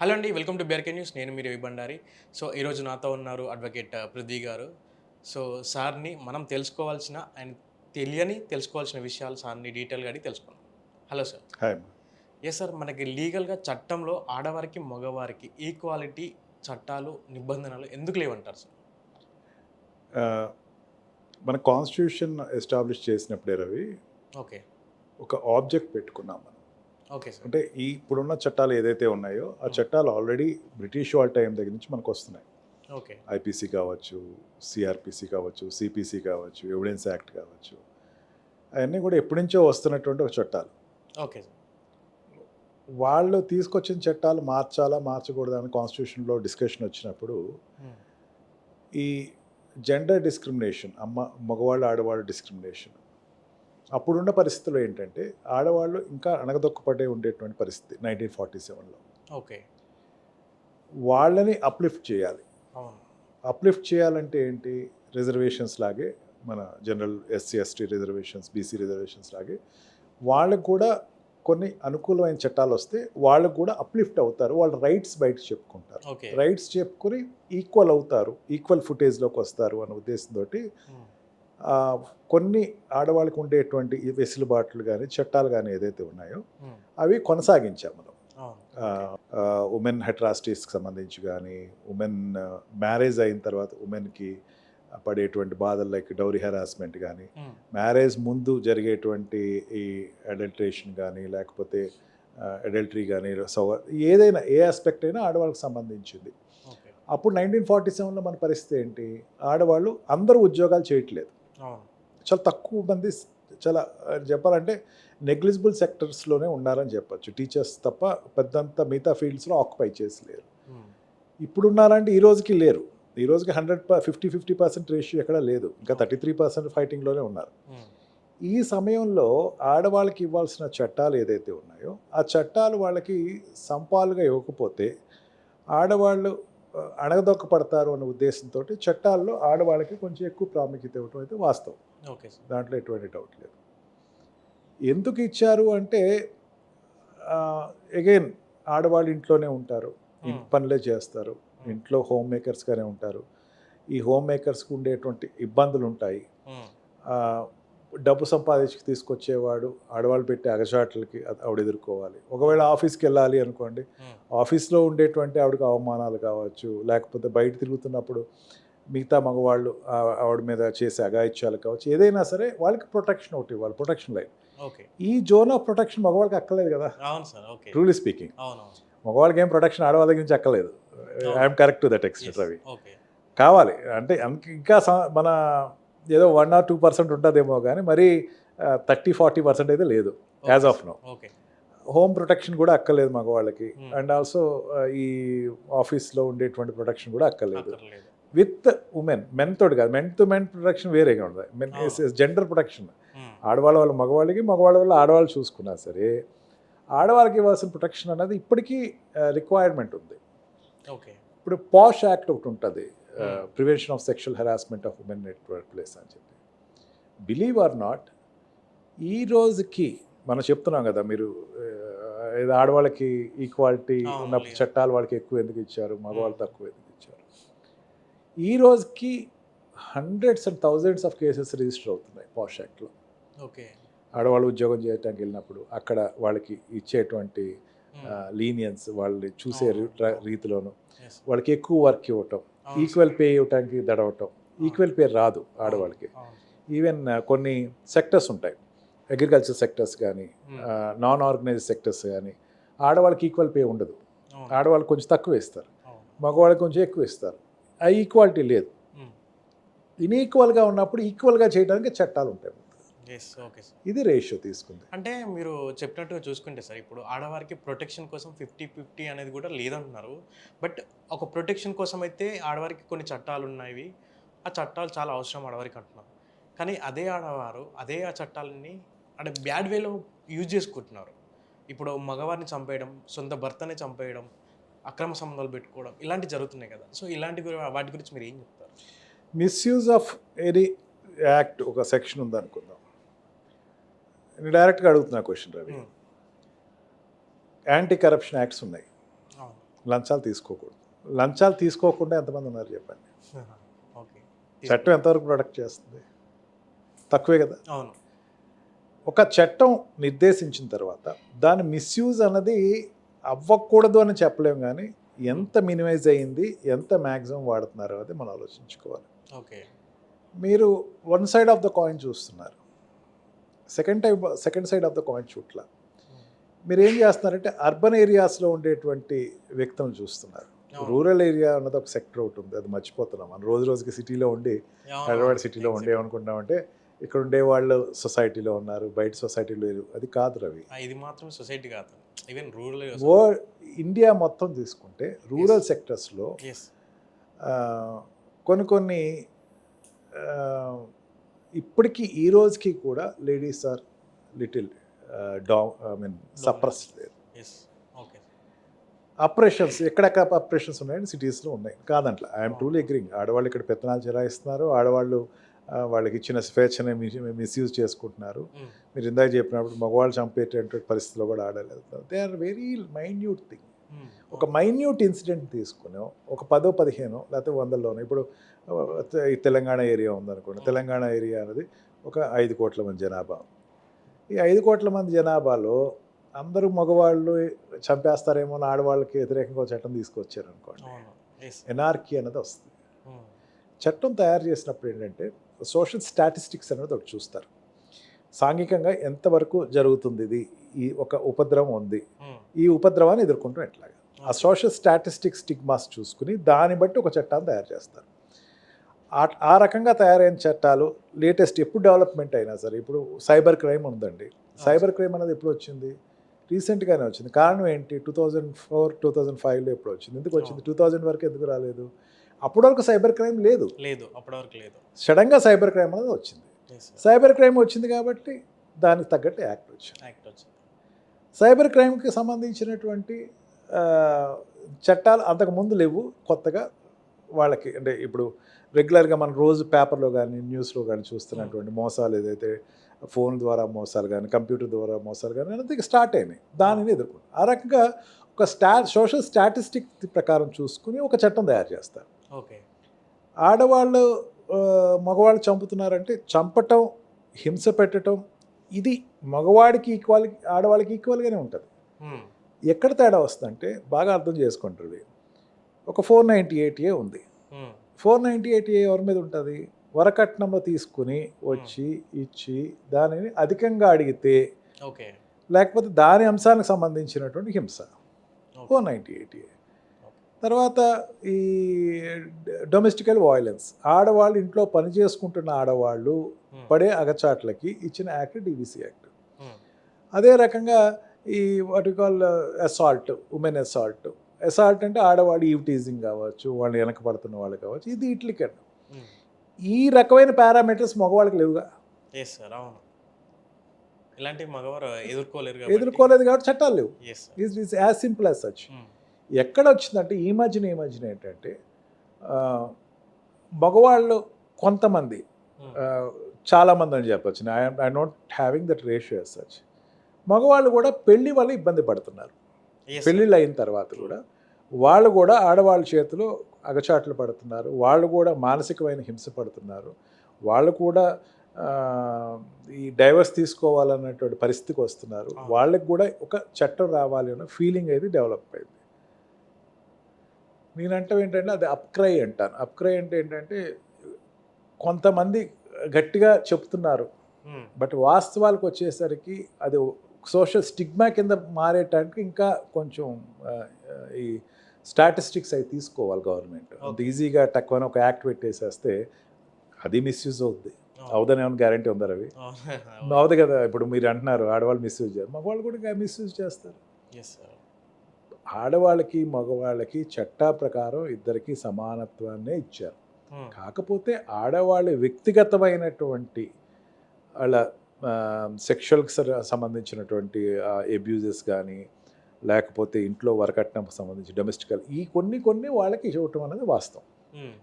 Hello అండి welcome to బేర్కే news నేను మీరు బండారి. సో ఈరోజు నాతో ఉన్నారు అడ్వకేట్ పృథ్వీ గారు. సో సార్ని మనం తెలుసుకోవాల్సిన ఆయన తెలియని తెలుసుకోవాల్సిన విషయాలు సార్ని డీటెయిల్గా అడిగి తెలుసుకున్నాం hello sir. Hi. Yes sir మనకి లీగల్గా చట్టంలో ఆడవారికి మగవారికి ఈక్వాలిటీ చట్టాలు నిబంధనలు ఎందుకు లేవంటారు సార్? మన కాన్స్టిట్యూషన్ ఎస్టాబ్లిష్ చేసినప్పుడే రవి ఓకే. ఒక ఆబ్జెక్ట్ పెట్టుకున్నాం మనం. అంటే ఈ ఇప్పుడున్న చట్టాలు ఏదైతే ఉన్నాయో ఆ చట్టాలు ఆల్రెడీ బ్రిటిష్ వాళ్ళ టైం దగ్గర నుంచి మనకు వస్తున్నాయి. ఓకే. ఐపీసీ కావచ్చు సిఆర్పిసి కావచ్చు సిపిసి కావచ్చు ఎవిడెన్స్ యాక్ట్ కావచ్చు అవన్నీ కూడా ఎప్పటి నుంచో వస్తున్నటువంటి ఒక చట్టాలు. Okay sir. వాళ్ళు తీసుకొచ్చిన చట్టాలు మార్చాలా మార్చకూడదా అని కాన్స్టిట్యూషన్లో డిస్కషన్ వచ్చినప్పుడు ఈ జెండర్ డిస్క్రిమినేషన్ అమ్మ మగవాళ్ళు ఆడవాళ్ళు డిస్క్రిమినేషన్ అప్పుడున్న పరిస్థితుల్లో ఏంటంటే ఆడవాళ్ళు ఇంకా అణగదొక్కపడే ఉండేటువంటి పరిస్థితి నైన్టీన్ ఫార్టీ సెవెన్లో. ఓకే. వాళ్ళని అప్లిఫ్ట్ చేయాలి. అప్లిఫ్ట్ చేయాలంటే ఏంటి? రిజర్వేషన్స్ లాగే మన general SC ST reservations BC reservations లాగే వాళ్ళకు కూడా కొన్ని అనుకూలమైన చట్టాలు వస్తే వాళ్ళకు కూడా అప్లిఫ్ట్ అవుతారు. వాళ్ళ రైట్స్ బయట చెప్పుకుంటారు. రైట్స్ చెప్పుకొని ఈక్వల్ అవుతారు. ఈక్వల్ ఫుటేజ్లోకి వస్తారు అన్న ఉద్దేశంతో కొన్ని ఆడవాళ్ళకి ఉండేటువంటి వెసులుబాట్లు కానీ చట్టాలు కానీ ఏదైతే ఉన్నాయో అవి కొనసాగించాం మనం. ఉమెన్ హెట్రాసిటీస్కి సంబంధించి కానీ ఉమెన్ మ్యారేజ్ అయిన తర్వాత ఉమెన్కి పడేటువంటి బాధలు లైక్ డౌరీ హెరాస్మెంట్ కానీ మ్యారేజ్ ముందు జరిగేటువంటి ఈ అడల్ట్రేషన్ కానీ లేకపోతే అడల్టరీ కానీ సో ఏదైనా ఏ ఆస్పెక్ట్ అయినా ఆడవాళ్ళకి సంబంధించింది. అప్పుడు నైన్టీన్ ఫార్టీ సెవెన్లో మన పరిస్థితి ఏంటి? ఆడవాళ్ళు అందరూ ఉద్యోగాలు చేయట్లేదు. చాలా తక్కువ మంది చాలా చెప్పాలంటే నెగ్లిజిబుల్ సెక్టర్స్లోనే ఉన్నారని చెప్పొచ్చు. టీచర్స్ తప్ప పెద్దంత మిగతా ఫీల్డ్స్లో ఆక్యుపై చేసి లేరు. ఉమ్, ఇప్పుడు ఉన్నారంటే ఈ రోజుకి లేరు. ఈ రోజుకి hundred fifty fifty percent ratio ఎక్కడ లేదు. ఇంకా థర్టీ త్రీ పర్సెంట్ ఫైటింగ్లోనే ఉన్నారు. ఈ సమయంలో ఆడవాళ్ళకి ఇవ్వాల్సిన చట్టాలు ఏదైతే ఉన్నాయో ఆ చట్టాలు వాళ్ళకి సంపాలుగా ఇవ్వకపోతే ఆడవాళ్ళు అణగదొక్కపడతారు అనే ఉద్దేశంతో చట్టాల్లో ఆడవాళ్ళకి కొంచెం ఎక్కువ ప్రాముఖ్యత ఇవ్వటం అయితే వాస్తవం. Okay sir. దాంట్లో ఎటువంటి డౌట్ లేదు. ఎందుకు ఇచ్చారు అంటే అగైన్ ఆడవాళ్ళు ఇంట్లోనే ఉంటారు. ఇంటి పనులే చేస్తారు. ఇంట్లో హోమ్ మేకర్స్గానే ఉంటారు. ఈ హోమ్ మేకర్స్కి ఉండేటువంటి ఇబ్బందులు ఉంటాయి డబ్బు సంపాదించి తీసుకొచ్చేవాడు ఆడవాళ్ళు పెట్టే అగచాట్లకి ఆవిడ ఎదుర్కోవాలి. ఒకవేళ ఆఫీస్కి వెళ్ళాలి అనుకోండి ఆఫీస్లో ఉండేటువంటి ఆవిడకి అవమానాలు కావచ్చు లేకపోతే బయట తిరుగుతున్నప్పుడు మిగతా మగవాళ్ళు ఆవిడ మీద చేసే అగాయిత్యాలు కావచ్చు ఏదైనా సరే వాళ్ళకి ప్రొటెక్షన్ ఒకటి ఇవ్వాలి ప్రొటెక్షన్ లైన్. ఈ జోన్ ఆఫ్ ప్రొటెక్షన్ మగవాళ్ళకి అక్కర్లేదు కదా. ట్రూలీ స్పీకింగ్ మగవాళ్ళకి ఏం ప్రొటెక్షన్ ఆడవాళ్ళ దగ్గర నుంచి అక్కర్లేదు. I'm correct to that extent Yes, Ravi కావాలి. అంటే ఇంకా మన ఏదో వన్ ఆర్ టూ పర్సెంట్ ఉంటుందేమో కానీ మరీ థర్టీ ఫార్టీ పర్సెంట్ అయితే లేదు as of now okay home protection కూడా అక్కర్లేదు మగవాళ్ళకి Hmm. అండ్ ఆల్సో ఈ ఆఫీస్లో ఉండేటువంటి ప్రొటెక్షన్ కూడా అక్కర్లేదు. విత్ ఉమెన్ మెన్ తోటి కాదు మెన్ టు మెన్ ప్రొటెక్షన్ వేరేగా ఉంటుంది. మెన్. జెండర్ ప్రొటెక్షన్ ఆడవాళ్ళ వాళ్ళ మగవాళ్ళకి మగవాళ్ళ వల్ల ఆడవాళ్ళు చూసుకున్నా సరే ఆడవాళ్ళకి ఇవ్వాల్సిన ప్రొటెక్షన్ అనేది ఇప్పటికీ రిక్వైర్మెంట్ ఉంది. ఓకే ఇప్పుడు పాష్ యాక్ట్ ఒకటి ఉంటుంది. Hmm. Prevention of sexual harassment of women network place అని చెప్పి బిలీవ్ ఆర్ నాట్ ఈ రోజుకి మనం చెప్తున్నాం కదా మీరు ఆ, ఇది ఆడవాళ్ళకి ఈక్వాలిటీ ఉన్న. చట్టాలు వాళ్ళకి ఎక్కువ ఎందుకు ఇచ్చారు మగవాళ్ళు Hmm. తక్కువ ఎందుకు ఇచ్చారు ఈ రోజుకి hundreds and thousands of cases register అవుతున్నాయి పాష్ యాక్ట్లో ఓకే ఆడవాళ్ళు ఉద్యోగం చేయడానికి వెళ్ళినప్పుడు అక్కడ వాళ్ళకి ఇచ్చేటువంటి లీనియన్స్ వాళ్ళని చూసే అవును. రీ- రీతిలోను. వాళ్ళకి ఎక్కువ వర్క్ ఇవ్వటం ఈక్వల్ పే ఇవ్వటానికి దడవటం ఈక్వల్ పే రాదు ఆడవాళ్ళకి. ఈవెన్ కొన్ని సెక్టర్స్ ఉంటాయి. అగ్రికల్చర్ సెక్టర్స్ కానీ నాన్ ఆర్గనైజ్ సెక్టర్స్ కానీ ఆడవాళ్ళకి ఈక్వల్ పే ఉండదు. ఆడవాళ్ళకి కొంచెం తక్కువ ఇస్తారు మగవాళ్ళకి కొంచెం ఎక్కువ ఇస్తారు ఆ ఈక్వాలిటీ లేదు. ఇన్ఈక్వల్గా ఉన్నప్పుడు ఈక్వల్గా చేయడానికి చట్టాలు ఉంటాయి. ఇది రేషియో తీసుకుంది. అంటే మీరు చెప్పినట్టుగా చూసుకుంటే సార్ ఇప్పుడు ఆడవారికి ప్రొటెక్షన్ కోసం ఫిఫ్టీ ఫిఫ్టీ అనేది కూడా లేదంటున్నారు. బట్ ఒక ప్రొటెక్షన్ కోసం అయితే ఆడవారికి కొన్ని చట్టాలు ఉన్నాయి. ఆ చట్టాలు చాలా అవసరం ఆడవారికి అంటున్నారు. కానీ అదే ఆడవారు అదే ఆ చట్టాలని అంటే బ్యాడ్ వేలో యూజ్ చేసుకుంటున్నారు. ఇప్పుడు మగవారిని చంపేయడం సొంత భర్తని చంపేయడం అక్రమ సంబంధాలు పెట్టుకోవడం ఇలాంటివి జరుగుతున్నాయి కదా. సో ఇలాంటి వాటి గురించి మీరు ఏం చెప్తారు? మిస్యూజ్ ఆఫ్ ఎనీ యాక్ట్ ఒక సెక్షన్ ఉందనుకుందాం. నేను డైరెక్ట్గా అడుగుతున్నా question Ravi. Anti corruption acts ఉన్నాయి. లంచాలు తీసుకోకూడదు. లంచాలు తీసుకోకుండా ఎంతమంది ఉన్నారు చెప్పండి. ఓకే. చట్టం ఎంతవరకు ప్రొడక్ట్ చేస్తుంది? తక్కువే కదా. అవును. ఒక చట్టం నిర్దేశించిన తర్వాత దాని మిస్యూజ్ అన్నది అవ్వకూడదు అని చెప్పలేము కానీ ఎంత మినిమైజ్ అయ్యింది ఎంత మ్యాక్సిమం వాడుతున్నారు అది మనం ఆలోచించుకోవాలి. ఓకే. మీరు one side of the coin చూస్తున్నారు. Second type second side of the coin చూట్ల. మీరు ఏం చేస్తున్నారంటే అర్బన్ ఏరియాస్లో ఉండేటువంటి వ్యక్తులను చూస్తున్నారు. రూరల్ ఏరియా అన్నది ఒక సెక్టర్ ఒకటి ఉంది అది మర్చిపోతున్నాం. మనం రోజు రోజుకి సిటీలో ఉండి హైదరాబాద్ సిటీలో ఉండి ఏమనుకుంటామంటే ఇక్కడ ఉండే వాళ్ళు సొసైటీలో ఉన్నారు బయట సొసైటీలో లేరు. అది కాదు రవి. ఇది మాత్రం సొసైటీ కాదు. ఈవెన్ రూరల్ ఓ ఇండియా మొత్తం తీసుకుంటే రూరల్ సెక్టర్స్లో కొన్ని కొన్ని ఇప్పటికీ ఈ రోజుకి కూడా లేడీస్ ఆర్ లిటిల్ డా ఐ మీన్ సప్రెస్ ఆపరేషన్స్ ఎక్కడెక్కడ ఆపరేషన్స్ ఉన్నాయని సిటీస్లో ఉన్నాయి. కాదంట్లా ఐఎమ్ ట్రూలీ అగ్రింగ్ ఆడవాళ్ళు ఇక్కడ పెత్తనాలు చెలాయిస్తున్నారు ఆడవాళ్ళు వాళ్ళకి ఇచ్చిన స్వేచ్ఛని మిస్యూజ్ చేసుకుంటున్నారు. మీరు ఇందాక చెప్పినప్పుడు మగవాళ్ళు చంపేటటువంటి పరిస్థితిలో కూడా ఆడలేదు. They are very minute thing ఒక మైన్యూట్ ఇన్సిడెంట్ తీసుకుని ఒక పదో పదిహేను లేకపోతే వందల్లోనో. ఇప్పుడు ఈ తెలంగాణ ఏరియా ఉందనుకోండి. తెలంగాణ ఏరియా అనేది ఒక ఐదు కోట్ల మంది జనాభా. ఈ ఐదు కోట్ల మంది జనాభాలో అందరూ మగవాళ్ళు చంపేస్తారేమో అని ఆడవాళ్ళకి వ్యతిరేకంగా చట్టం తీసుకొచ్చారు అనుకోండి ఎన్ఆర్కీ అనేది వస్తుంది. చట్టం తయారు చేసినప్పుడు ఏంటంటే సోషల్ స్టాటిస్టిక్స్ అనేది ఒకటి చూస్తారు. సాంఘికంగా ఎంతవరకు జరుగుతుంది ఇది? ఈ ఒక ఉపద్రవం ఉంది. ఈ ఉపద్రవాన్ని ఎదుర్కొంటాం ఎట్లాగా? ఆ సోషల్ స్టాటిస్టిక్స్ స్టిగ్మాస్ చూసుకుని దాన్ని బట్టి ఒక చట్టాన్ని తయారు చేస్తారు. ఆ- రకంగా తయారైన చట్టాలు లేటెస్ట్ ఎప్పుడు డెవలప్మెంట్ అయినా సరే ఇప్పుడు సైబర్ క్రైమ్ ఉందండి. సైబర్ క్రైమ్ అనేది ఎప్పుడు వచ్చింది? రీసెంట్గానే వచ్చింది. కారణం ఏంటి? Two thousand four two thousand ఫైవ్లో ఎప్పుడు వచ్చింది? ఎందుకు వచ్చింది? టూ థౌజండ్ వరకు ఎందుకు రాలేదు? అప్పటి వరకు సైబర్ క్రైమ్ లేదు. లేదు. అప్పటి వరకు లేదు సడన్గా సైబర్ క్రైమ్ అనేది వచ్చింది. సైబర్ క్రైమ్ వచ్చింది కాబట్టి దానికి తగ్గట్టు యాక్ట్ వచ్చింది. యాక్ట్ వచ్చింది. సైబర్ క్రైమ్కి సంబంధించినటువంటి చట్టాలు అంతకు ముందు లేవు. కొత్తగా వాళ్ళకి అంటే ఇప్పుడు రెగ్యులర్గా మనం రోజు పేపర్లో కానీ న్యూస్లో కానీ చూస్తున్నటువంటి మోసాలు ఏదైతే ఫోన్ ద్వారా మోసాలు కానీ కంప్యూటర్ ద్వారా మోసాలు కానీ అనేది స్టార్ట్ అయినాయి. దానిని ఎదుర్కొంటారు ఆ రకంగా ఒక స్టా సోషల్ స్టాటిస్టిక్ ప్రకారం చూసుకుని ఒక చట్టం తయారు చేస్తారు. ఓకే. ఆడవాళ్ళు మగవాళ్ళు చంపుతున్నారంటే చంపటం హింస పెట్టడం ఇది మగవాడికి ఈక్వల్ ఆడవాళ్ళకి ఈక్వల్గానే ఉంటుంది. ఎక్కడ తేడా వస్తుందంటే బాగా అర్థం చేసుకుంటారు ఇవి. ఒక ఫోర్ నైంటీ ఎయిట్ ఏ ఉంది. ఫోర్ నైంటీ ఎయిట్ ఏ ఎవరి మీద ఉంటుంది? వరకట్నంలో తీసుకుని వచ్చి ఇచ్చి దానిని అధికంగా అడిగితే లేకపోతే దాని అంశానికి సంబంధించినటువంటి హింస. Four ninety eight A. తర్వాత ఈ డొమెస్టికల్ వాయిలెన్స్. ఆడవాళ్ళు ఇంట్లో పని చేసుకుంటున్న ఆడవాళ్ళు పడే అగచాట్లకి ఇచ్చిన యాక్ట్ డివిసి యాక్ట్. అదే రకంగా ఈ వాటి call assault women assault. Assault అంటే ఆడవాడు ఈవ్ టీజింగ్ కావచ్చు వాళ్ళు వెనకబడుతున్న వాళ్ళు కావచ్చు ఇది ఇట్లికే ఈ రకమైన పారామీటర్స్ మగవాళ్ళకి లేవుగా. ఎస్ సార్ అవును. ఇలాంటి మగవారు ఎదుర్కోలేరు ఎదుర్కోలేదు కాబట్టి చట్టాలు లేవు. యాజ్ సింపుల్ యాజ్ సచ్ ఎక్కడ వచ్చిందంటే ఈ మధ్యన ఈ మధ్యన ఏంటంటే మగవాళ్ళు కొంతమంది ఆ, చాలామంది అని చెప్పొచ్చు. I I not having that ratio such మగవాళ్ళు కూడా పెళ్ళి వల్ల ఇబ్బంది పడుతున్నారు. పెళ్ళిళ్ళు అయిన తర్వాత కూడా వాళ్ళు కూడా ఆడవాళ్ళ చేతిలో అగచాట్లు పడుతున్నారు. వాళ్ళు కూడా మానసికమైన హింస పడుతున్నారు. వాళ్ళు కూడా ఈ డైవర్స్ తీసుకోవాలన్నటువంటి పరిస్థితికి వస్తున్నారు. వాళ్ళకి కూడా ఒక చట్టం రావాలి అన్న ఫీలింగ్ అయితే డెవలప్ అయింది. నేనంటే ఏంటంటే అది అప్క్రై అంటాను. అప్క్రై అంటే ఏంటంటే కొంతమంది గట్టిగా చెప్తున్నారు. బట్ వాస్తవాలకు వచ్చేసరికి అది సోషల్ స్టిగ్మా కింద మారేటానికి ఇంకా కొంచెం ఈ స్టాటిస్టిక్స్ అవి తీసుకోవాలి గవర్నమెంట్. అంత. ఈజీగా తక్కువ ఒక యాక్ట్ పెట్టేసేస్తే అది మిస్యూజ్ అవుద్ది. అవుదని ఏమైనా గ్యారంటీ ఉందా రవి? అవుదు కదా ఇప్పుడు మీరు అంటున్నారు ఆడవాళ్ళు మిస్యూజ్ చేస్తారు మగవాళ్ళు కూడా మిస్యూజ్ చేస్తారు. ఎస్ సార్ ఆడవాళ్ళకి మగవాళ్ళకి చట్టా ప్రకారం ఇద్దరికి సమానత్వాన్నే ఇచ్చారు. కాకపోతే ఆడవాళ్ళ వ్యక్తిగతమైనటువంటి వాళ్ళ సెక్షువల్కి సంబంధించినటువంటి అబ్యూజెస్ కానీ లేకపోతే ఇంట్లో వరకట్నం సంబంధించి డొమెస్టికల్ ఈ కొన్ని కొన్ని వాళ్ళకి ఇవ్వటం అనేది వాస్తవం.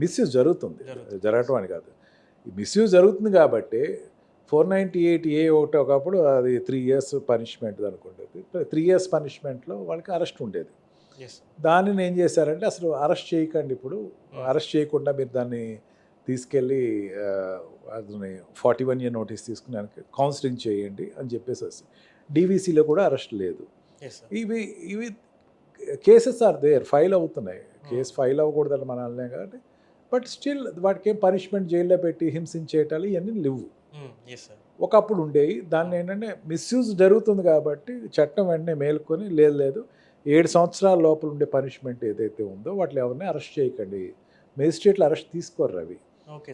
మిస్యూజ్ జరుగుతుంది. జరుగుతుంది. జరగటం అని కాదు. ఈ మిస్యూజ్ జరుగుతుంది కాబట్టి ఫోర్ నైంటీ ఎయిట్ ఏ ఒకటి ఒకప్పుడు అది త్రీ ఇయర్స్ పనిష్మెంట్ అనుకుంటుంది త్రీ ఇయర్స్ పనిష్మెంట్లో వాళ్ళకి అరెస్ట్ ఉండేది. దానిని ఏం చేశారంటే అసలు అరెస్ట్ చేయకండి ఇప్పుడు. అరెస్ట్ చేయకుండా మీరు దాన్ని తీసుకెళ్ళి అతని ఫార్టీ వన్ ఇయర్ నోటీస్ తీసుకుని కౌన్సిలింగ్ చేయండి అని చెప్పేసి డీవీసీలో కూడా అరెస్ట్ లేదు. ఇవి ఇవి కేసెస్ ఆర్ దేర్ ఫైల్ అవుతున్నాయి. కేసు ఫైల్ అవ్వకూడదని మన అనలేం కాబట్టి. బట్ స్టిల్ వాటికి ఏం పనిష్మెంట్ జైల్లో పెట్టి హింసించేయటాలు ఇవన్నీ లేవు. ఒకప్పుడు ఉండేవి. దాన్ని ఏంటంటే మిస్యూజ్ జరుగుతుంది కాబట్టి చట్టం వెంటనే మేలుకొని లేదు లేదు. ఏడు సంవత్సరాల లోపల ఉండే పనిష్మెంట్ ఏదైతే ఉందో వాటిని ఎవరిని అరెస్ట్ చేయకండి. మేజిస్ట్రేట్లు అరెస్ట్ తీసుకోరు అవి.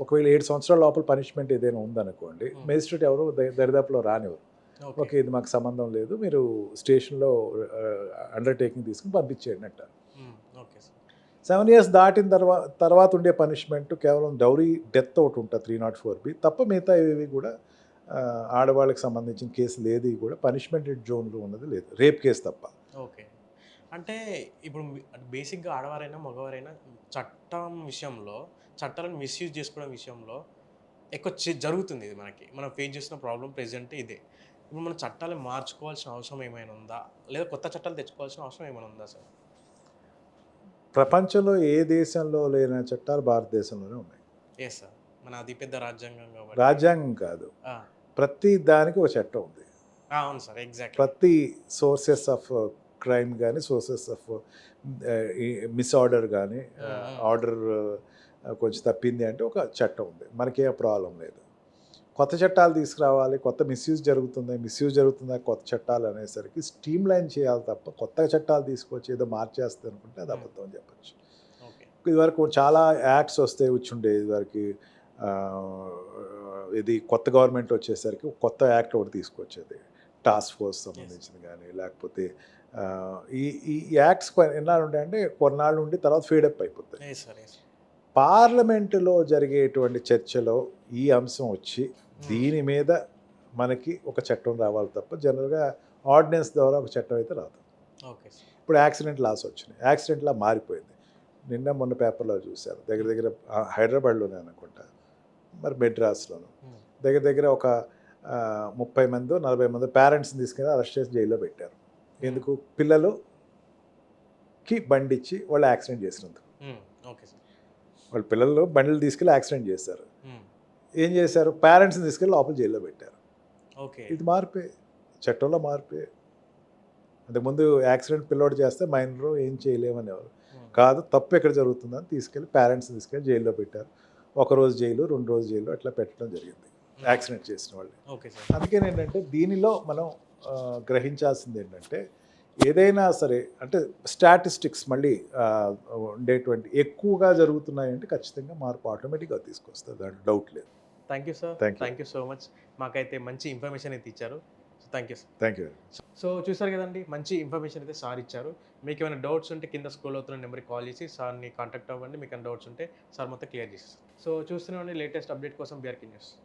ఒకవేళ ఏడు సంవత్సరాల లోపల పనిష్మెంట్ ఏదైనా ఉందనుకోండి Hmm. మేజిస్ట్రేట్ ఎవరు ద- దరిదాపులో రానివ్వరు. ఓకే ఇది మాకు సంబంధం లేదు. మీరు స్టేషన్లో అండర్టేకింగ్ తీసుకుని పంపించేయండి అంటారు. ఓకే సార్ సెవెన్ ఇయర్స్ దాటిన తర్వాత తర్వాత ఉండే పనిష్మెంట్ కేవలం డౌరీ డెత్ ఒకటి ఉంటుంది త్రీ నాట్ ఫోర్ బి. తప్ప మిగతా ఇవి కూడా ఆడవాళ్ళకి సంబంధించిన కేసు లేదు కూడా పనిష్మెంట్ జోన్లో ఉన్నది లేదు. రేప్ కేసు తప్ప. ఓకే. అంటే ఇప్పుడు బేసిక్గా ఆడవారైనా మగవారైనా చట్టం విషయంలో చట్టాలను మిస్యూజ్ చేసుకోవడం విషయంలో ఎక్కువ చే- జరుగుతుంది ఇది మనకి. మనం ఫేస్ చేసిన ప్రాబ్లం ప్రెసెంట్ ఇదే. ఇప్పుడు మన చట్టాలు మార్చుకోవాల్సిన అవసరం ఏమైనా ఉందా? లేదా కొత్త చట్టాలు తెచ్చుకోవాల్సిన అవసరం ఏమైనా ఉందా సార్? ప్రపంచంలో ఏ దేశంలో లేని చట్టాలు భారతదేశంలోనే ఉన్నాయి. ఎస్ సార్ మన అతిపెద్ద రాజ్యాంగం కాబట్టి. రాజ్యాంగం కాదు. ప్రతి దానికి ఒక చట్టం ఉంది. అవును సార్ ఎగ్జాక్ట్ ప్రతి సోర్సెస్ ఆఫ్ క్రైమ్ కానీ సోర్సెస్ ఆఫ్ మిస్ఆర్డర్ కానీ ఆర్డర్ కొంచెం తప్పింది అంటే ఒక చట్టం ఉంది. మనకే ప్రాబ్లం లేదు. కొత్త చట్టాలు తీసుకురావాలి కొత్త మిస్యూజ్ జరుగుతుంది మిస్యూజ్ జరుగుతుందా కొత్త చట్టాలు అనేసరికి స్ట్రీమ్ లైన్ చేయాలి తప్ప కొత్త చట్టాలు తీసుకొచ్చి ఏదో మార్చేస్తే అనుకుంటే అది అబద్ధం అని చెప్పచ్చు. ఇదివరకు చాలా యాక్ట్స్ వస్తే వచ్చుండే ఇదివరకు ఇది కొత్త గవర్నమెంట్ వచ్చేసరికి కొత్త యాక్ట్ ఒకటి తీసుకొచ్చేది. టాస్క్ ఫోర్స్ సంబంధించింది కానీ లేకపోతే ఈ ఈ యాక్ట్స్ ఎన్నాళ్ళు ఉంటాయంటే కొన్నాళ్ళు ఉండి తర్వాత ఫీడప్ అయిపోతాయి. పార్లమెంటులో జరిగేటువంటి చర్చలో ఈ అంశం వచ్చి దీని మీద మనకి ఒక చట్టం రావాలి తప్ప జనరల్గా ఆర్డినెన్స్ ద్వారా ఒక చట్టం అయితే రాదు. ఓకే ఇప్పుడు యాక్సిడెంట్ లాస్ వచ్చినాయి. యాక్సిడెంట్లా మారిపోయింది. నిన్న మొన్న పేపర్లో చూశారు దగ్గర దగ్గర హైదరాబాద్లోనే అనుకుంటా. మరి మెడ్రాస్లోను. దగ్గర దగ్గర ఒక ముప్పై మంది నలభై మంది పేరెంట్స్ని తీసుకెళ్ళి అరెస్ట్ చేసి జైల్లో పెట్టారు. ఎందుకు? పిల్లలుకి బండి ఇచ్చి వాళ్ళు యాక్సిడెంట్ చేసినందుకు. వాళ్ళ పిల్లలు బండిలు తీసుకెళ్ళి యాక్సిడెంట్ చేశారు. ఏం చేశారు? పేరెంట్స్ని తీసుకెళ్ళి లోపల జైల్లో పెట్టారు. ఓకే. ఇది మార్పే. చట్టంలో మార్పే. అంతకుముందు యాక్సిడెంట్ పిల్లోడు చేస్తే మైనర్ ఏం చేయలేమనేవారు. కాదు తప్పు ఎక్కడ జరుగుతుందని తీసుకెళ్ళి పేరెంట్స్ తీసుకెళ్ళి జైల్లో పెట్టారు. ఒక రోజు జైలు రెండు రోజు జైలు అట్లా పెట్టడం జరిగింది. యాక్సిడెంట్ చేసిన వాళ్ళు. Okay sir. అందుకని ఏంటంటే దీనిలో మనం గ్రహించాల్సింది ఏంటంటే ఏదైనా సరే అంటే స్టాటిస్టిక్స్ మళ్ళీ ఉండేటువంటి ఎక్కువగా జరుగుతున్నాయంటే ఖచ్చితంగా మార్పు ఆటోమేటిక్గా తీసుకొస్తుంది. దాంట్లో డౌట్ లేదు. Thank you sir. Thank you so much మాకైతే మంచి ఇన్ఫర్మేషన్ అయితే ఇచ్చారు. So thank you sir thank you so చూసారు కదండి మంచి ఇన్ఫర్మేషన్ అయితే సార్ ఇచ్చారు. మీకు ఏమైనా డౌట్స్ ఉంటే కింద స్కూల్ అవుతున్న నెంబర్కి కాల్ చేసి సార్ని కాంటాక్ట్ అవ్వండి. మీకు ఏమైనా డౌట్స్ ఉంటే సార్ మొత్తం క్లియర్ చేసేస్తారు సో చూస్తున్నామండి లేటెస్ట్ అప్డేట్ కోసం బీఆర్కి న్యూస్